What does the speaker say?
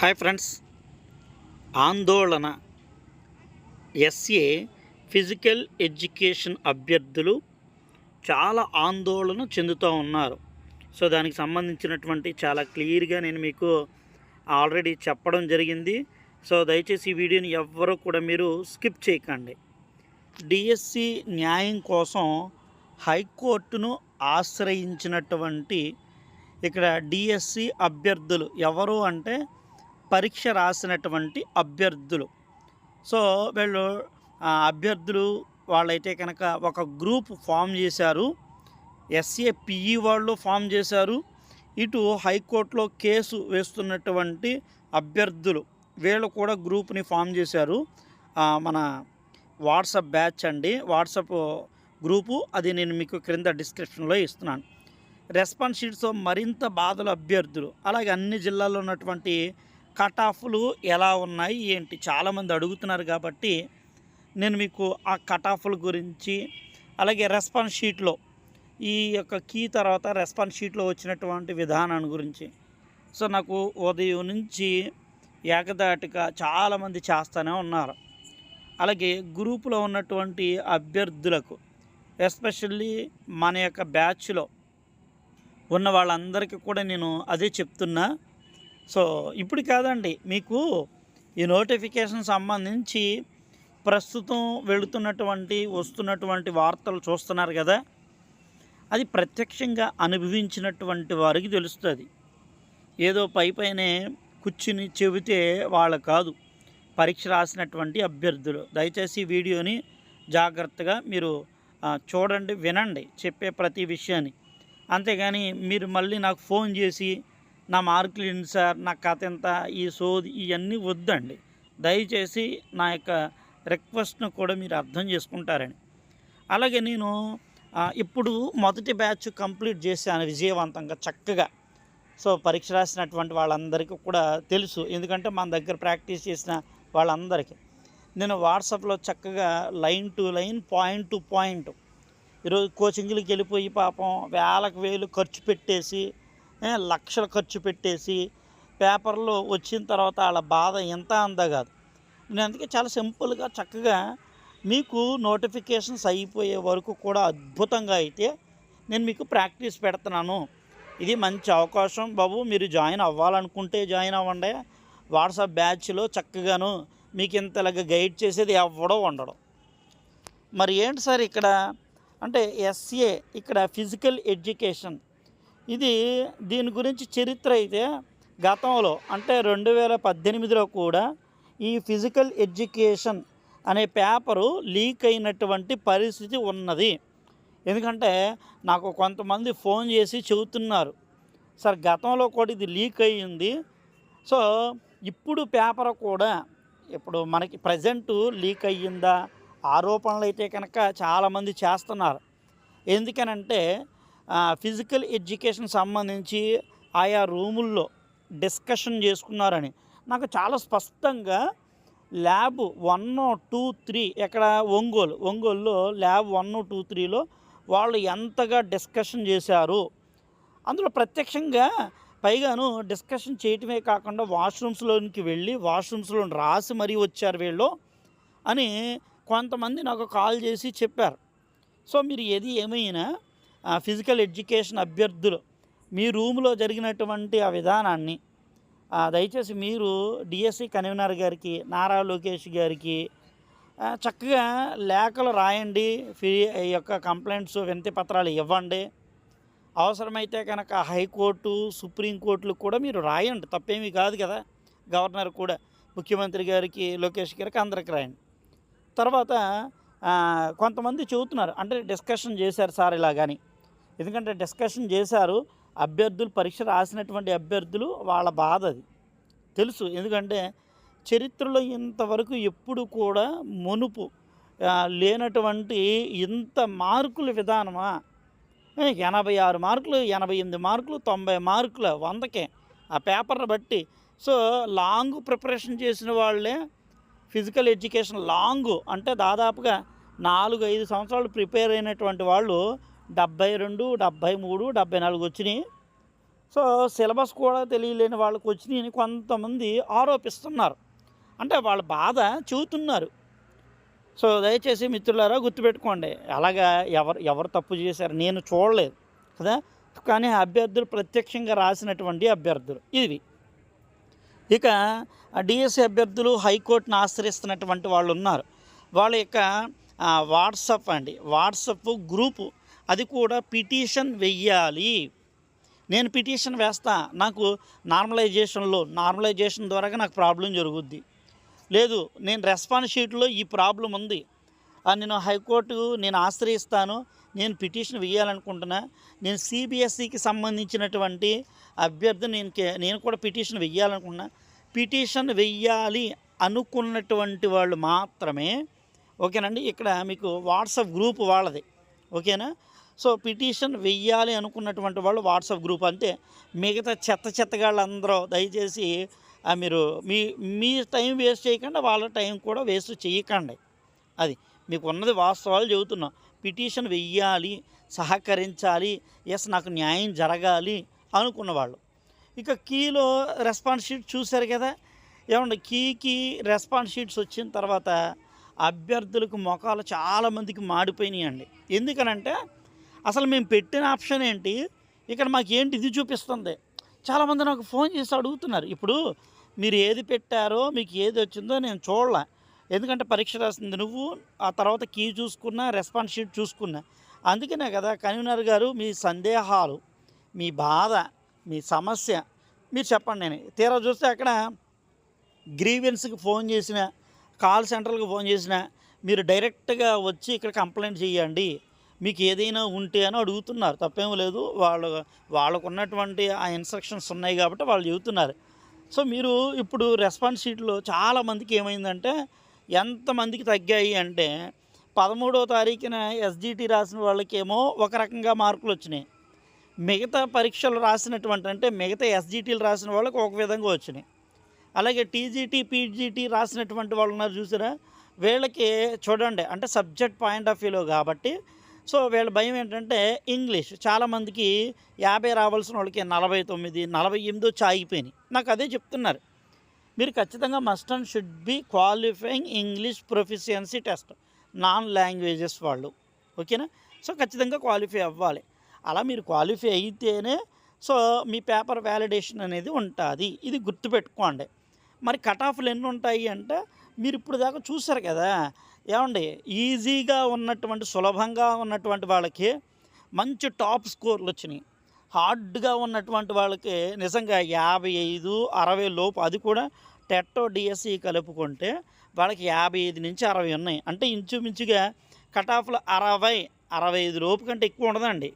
Hi friends. ఆందోళన. SA physical education అభ్యర్థులు చాలా ఆందోళన చెందుతూ ఉన్నారు. సో దానికి సంబంధించినటువంటి చాలా క్లియర్గా నేను మీకు ఆల్రెడీ చెప్పడం జరిగింది. సో దయచేసి ఈ వీడియోని ఎవ్వరూ కూడా మీరు స్కిప్ చేయకండి. డిఎస్సి న్యాయం కోసం హైకోర్టును ఆశ్రయించినటువంటి ఇక్కడ డిఎస్సి అభ్యర్థులు ఎవరు అంటే పరీక్ష రాసినటువంటి అభ్యర్థులు. సో వీళ్ళు అభ్యర్థులు వాళ్ళైతే కనుక ఒక గ్రూప్ ఫామ్ చేశారు. ఎస్ఏ పిఈ వాళ్ళు ఫామ్ చేశారు. ఇటు హైకోర్టులో కేసు వేస్తున్నటువంటి అభ్యర్థులు వీళ్ళు కూడా గ్రూప్ని ఫామ్ చేశారు. మన వాట్సాప్ బ్యాచ్ అండి. వాట్సాప్ గ్రూపు అది నేను మీకు క్రింద డిస్క్రిప్షన్లో ఇస్తున్నాను. రెస్పాన్స్ షీట్స్తో మరింత బాధలు అభ్యర్థులు అలాగే అన్ని జిల్లాల్లో ఉన్నటువంటి కట్ ఆఫ్లు ఎలా ఉన్నాయి ఏంటి? చాలామంది అడుగుతున్నారు కాబట్టి నేను మీకు ఆ కట్ ఆఫ్ల గురించి అలాగే రెస్పాన్స్ షీట్లో ఈ యొక్క కీ తర్వాత రెస్పాన్స్ షీట్లో వచ్చినటువంటి విధానాన్ని గురించి. సో నాకు ఉదయం నుంచి ఏకదాటిగా చాలామంది చేస్తూనే ఉన్నారు. అలాగే గ్రూపులో ఉన్నటువంటి అభ్యర్థులకు ఎస్పెషల్లీ మన యొక్క బ్యాచ్లో ఉన్న వాళ్ళందరికీ కూడా నేను అదే చెప్తున్నా. సో ఇప్పుడు కాదండి. మీకు ఈ నోటిఫికేషన్ సంబంధించి ప్రస్తుతం వెళుతున్నటువంటి వస్తున్నటువంటి వార్తలు చూస్తున్నారు కదా. అది ప్రత్యక్షంగా అనుభవించినటువంటి వారికి తెలుస్తుంది. ఏదో పై పైనే కూర్చుని చెబితే వాళ్ళ కాదు. పరీక్ష రాసినటువంటి అభ్యర్థులు. దయచేసి వీడియోని జాగ్రత్తగా మీరు చూడండి వినండి చెప్పే ప్రతి విషయాన్ని. అంతేగాని మీరు మళ్ళీ నాకు ఫోన్ చేసి నా మార్కులు ఏంటి సార్? నా కథ ఎంత? ఈ సోది ఇవన్నీ వద్దండి. దయచేసి నా యొక్క రిక్వెస్ట్ను కూడా మీరు అర్థం చేసుకుంటారని. అలాగే నేను ఇప్పుడు మొదటి బ్యాచ్ కంప్లీట్ చేశాను విజయవంతంగా చక్కగా. సో పరీక్ష రాసినటువంటి వాళ్ళందరికీ కూడా తెలుసు. ఎందుకంటే మన దగ్గర ప్రాక్టీస్ చేసిన వాళ్ళందరికీ. నేను వాట్సాప్లో చక్కగా line to line point to point. ఈరోజు కోచింగ్లకి వెళ్ళిపోయి పాపం వేలకు వేలు ఖర్చు పెట్టేసి లక్షలు ఖర్చు పెట్టేసి పేపర్లో వచ్చిన తర్వాత వాళ్ళ బాధ ఎంత అందా కాదు నేను అందుకే చాలా సింపుల్గా చక్కగా మీకు నోటిఫికేషన్స్ అయిపోయే వరకు కూడా అద్భుతంగా అయితే నేను మీకు ప్రాక్టీస్ పెడుతున్నాను. ఇది మంచి అవకాశం బాబు మీరు జాయిన్ అవ్వాలనుకుంటే జాయిన్ అవ్వండి. వాట్సాప్ బ్యాచ్లో చక్కగాను మీకు ఇంతలాగా గైడ్ చేసేది ఎవ్వడో ఉండడం. మరి ఏంటి సార్ ఇక్కడ? అంటే ఎస్ఏ ఇక్కడ ఫిజికల్ ఎడ్యుకేషన్ ఇది దీని గురించి చరిత్ర అయితే గతంలో అంటే రెండు వేల పద్దెనిమిదిలో కూడా ఈ ఫిజికల్ ఎడ్యుకేషన్ అనే పేపరు లీక్ అయినటువంటి పరిస్థితి ఉన్నది. ఎందుకంటే నాకు కొంతమంది ఫోన్ చేసి చెబుతున్నారు. సార్ గతంలో కూడా ఇది లీక్ అయ్యింది. సో ఇప్పుడు పేపర్ కూడా ఇప్పుడు మనకి ప్రజెంట్ లీక్ అయ్యిందా? ఆరోపణలు అయితే కనుక చాలామంది చేస్తున్నారు. ఎందుకనంటే ఫిజికల్ ఎడ్యుకేషన్ సంబంధించి ఆయా రూముల్లో డిస్కషన్ చేసుకున్నారని. నాకు చాలా స్పష్టంగా ల్యాబ్ వన్ టూ త్రీ ఎక్కడ ఒంగోలు ఒంగోలులో ల్యాబ్ వన్ టూ త్రీలో వాళ్ళు ఎంతగా డిస్కషన్ చేశారు. అందులో ప్రత్యక్షంగా పైగాను డిస్కషన్ చేయటమే కాకుండా వాష్రూమ్స్లోనికి వెళ్ళి వాష్రూమ్స్లో రాసి మరీ వచ్చారు వీళ్ళు అని కొంతమంది నాకు కాల్ చేసి చెప్పారు. సో మీరు ఏది ఏమైనా ఫిజికల్ ఎడ్యుకేషన్ అభ్యర్థులు. మీ రూమ్లో జరిగినటువంటి ఆ విధానాన్ని దయచేసి మీరు డిఎస్సి కన్వీనర్ గారికి నారా లోకేష్ గారికి చక్కగా లేఖలు రాయండి ఫీ ఈ యొక్క కంప్లైంట్స్ వినతి పత్రాలు ఇవ్వండి. అవసరమైతే కనుక హైకోర్టు సుప్రీంకోర్టులు కూడా మీరు రాయండి. తప్పేమీ కాదు కదా. గవర్నర్ కూడా ముఖ్యమంత్రి గారికి లోకేష్ గారికి అందరికి రాయండి. తర్వాత కొంతమంది చెబుతున్నారు. అంటే డిస్కషన్ చేశారు సార్ ఇలా కానీ ఎందుకంటే డిస్కషన్ చేశారు అభ్యర్థులు పరీక్ష రాసినటువంటి అభ్యర్థులు వాళ్ళ బాధ అది. తెలుసు. ఎందుకంటే చరిత్రలో ఇంతవరకు ఎప్పుడు కూడా మునుపు లేనటువంటి ఇంత మార్కుల విధానమా? ఎనభై ఆరు మార్కులు ఎనభై ఎనిమిది మార్కులు తొంభై మార్కులు వందకే ఆ పేపర్ని బట్టి. సో లాంగ్ ప్రిపరేషన్ చేసిన వాళ్ళే ఫిజికల్ ఎడ్యుకేషన్ లాంగ్ అంటే దాదాపుగా నాలుగు ఐదు సంవత్సరాలు ప్రిపేర్ అయినటువంటి వాళ్ళు డెబ్బై రెండు డెబ్బై మూడు డెబ్బై నాలుగు వచ్చినాయి. సో సిలబస్ కూడా తెలియలేని వాళ్ళకి వచ్చినాయని కొంతమంది ఆరోపిస్తున్నారు. అంటే వాళ్ళ బాధ చెబుతున్నారు సో దయచేసి మిత్రులారా గుర్తుపెట్టుకోండి. అలాగా ఎవరు ఎవరు తప్పు చేశారు నేను చూడలేదు కదా? కానీ అభ్యర్థులు ప్రత్యక్షంగా రాసినటువంటి అభ్యర్థులు ఇవి. ఇక డిఎస్సి అభ్యర్థులు హైకోర్టును ఆశ్రయిస్తున్నటువంటి వాళ్ళు ఉన్నారు. వాళ్ళ యొక్క వాట్సప్ అండి. వాట్సప్ గ్రూపు అది కూడా పిటిషన్ వెయ్యాలి. నేను పిటిషన్ వేస్తా. నాకు నార్మలైజేషన్లో నార్మలైజేషన్ ద్వారా నాకు ప్రాబ్లం జరుగుద్ది. లేదు నేను రెస్పాన్స్ షీట్లో ఈ ప్రాబ్లం ఉంది. నేను హైకోర్టు నేను ఆశ్రయిస్తాను. నేను పిటిషన్ వేయాలనుకుంటున్నా నేను సిబిఎస్ఈకి సంబంధించినటువంటి అభ్యర్థి నేను కే- నేను కూడా పిటిషన్ వెయ్యాలనుకున్నా పిటిషన్ వెయ్యాలి అనుకున్నటువంటి వాళ్ళు మాత్రమే. ఓకేనండి? ఇక్కడ మీకు వాట్సాప్ గ్రూప్ వాళ్ళది. ఓకేనా? సో పిటిషన్ వెయ్యాలి అనుకున్నటువంటి వాళ్ళు వాట్సాప్ గ్రూప్ అంతే. మిగతా చెత్త చెత్తగాళ్ళందరూ దయచేసి మీరు మీ మీ టైం వేస్ట్ చేయకుండా వాళ్ళ టైం కూడా వేస్ట్ చేయకండి. అది మీకు ఉన్నది వాస్తవాలు చెబుతున్నాం. పిటిషన్ వెయ్యాలి సహకరించాలి ఎస్ నాకు న్యాయం జరగాలి అనుకున్న వాళ్ళు. ఇక కీలో రెస్పాన్స్ షీట్ చూశారు కదా? ఏమండి కీకి రెస్పాన్స్ షీట్స్ వచ్చిన తర్వాత అభ్యర్థులకు మొఖాలు చాలామందికి మాడిపోయినాయండి. ఎందుకనంటే అసలు మేము పెట్టిన ఆప్షన్ ఏంటి? ఇక్కడ మాకు ఏంటి? ఇది చూపిస్తుంది. చాలామంది నాకు ఫోన్ చేసి అడుగుతున్నారు. ఇప్పుడు మీరు ఏది పెట్టారో మీకు ఏది వచ్చిందో నేను చూడలే. ఎందుకంటే పరీక్ష రాసింది నువ్వు ఆ తర్వాత కీ చూసుకున్నా రెస్పాన్స్ షీట్ చూసుకున్నా. అందుకనే కదా కన్వీనర్ గారు మీ సందేహాలు మీ బాధ మీ సమస్య మీరు చెప్పండి నేను. తీరా చూస్తే అక్కడ గ్రీవెన్స్కి ఫోన్ చేసిన కాల్ సెంటర్కి ఫోన్ చేసిన మీరు డైరెక్ట్గా వచ్చి ఇక్కడ కంప్లైంట్ చేయండి. మీకు ఏదైనా ఉంటే అని అడుగుతున్నారు. తప్పేం లేదు. వాళ్ళు వాళ్ళకు ఉన్నటువంటి ఆ ఇన్స్ట్రక్షన్స్ ఉన్నాయి కాబట్టి వాళ్ళు చెబుతున్నారు. సో మీరు ఇప్పుడు రెస్పాన్స్ షీట్లో చాలామందికి ఏమైందంటే ఎంతమందికి తగ్గాయి అంటే పదమూడవ తారీఖున ఎస్జిటి రాసిన వాళ్ళకేమో ఒక రకంగా మార్కులు వచ్చినాయి. మిగతా పరీక్షలు రాసినటువంటి అంటే మిగతా ఎస్జిటీలు రాసిన వాళ్ళకి ఒక విధంగా వచ్చినాయి. అలాగే టీజీటీ పీజీటీ రాసినటువంటి వాళ్ళు ఉన్నారు చూసారా? వీళ్ళకి చూడండి అంటే సబ్జెక్ట్ పాయింట్ ఆఫ్ వ్యూలో కాబట్టి సో వీళ్ళ భయం ఏంటంటే ఇంగ్లీష్. చాలామందికి యాభై రావాల్సిన వాళ్ళకి నలభై తొమ్మిది నలభై ఎనిమిదో చాగిపోయినాయి ఆగిపోయినాయి. నాకు అదే చెప్తున్నారు. మీరు ఖచ్చితంగా must and should be qualifying English proficiency test non languages వాళ్ళు. ఓకేనా? సో ఖచ్చితంగా క్వాలిఫై అవ్వాలి. అలా మీరు క్వాలిఫై అయితేనే సో మీ పేపర్ వ్యాలిడేషన్ అనేది ఉంటుంది. ఇది గుర్తుపెట్టుకోండి. మరి కట్ ఆఫ్లు ఎన్ని ఉంటాయి అంటే మీరు ఇప్పుడు దాకా చూసారు కదా? ఏమండి ఈజీగా ఉన్నటువంటి సులభంగా ఉన్నటువంటి వాళ్ళకి మంచి టాప్ స్కోర్లు వచ్చినాయి. హార్డ్గా ఉన్నటువంటి వాళ్ళకి నిజంగా యాభై ఐదు అరవై లోపు అది కూడా టెట్టో డిఎస్సి కలుపుకుంటే వాళ్ళకి యాభై ఐదు నుంచి అరవై ఉన్నాయి. అంటే ఇంచుమించుగా కట్ ఆఫ్లు అరవై అరవై ఐదు లోపు కంటే ఎక్కువ ఉండదండి.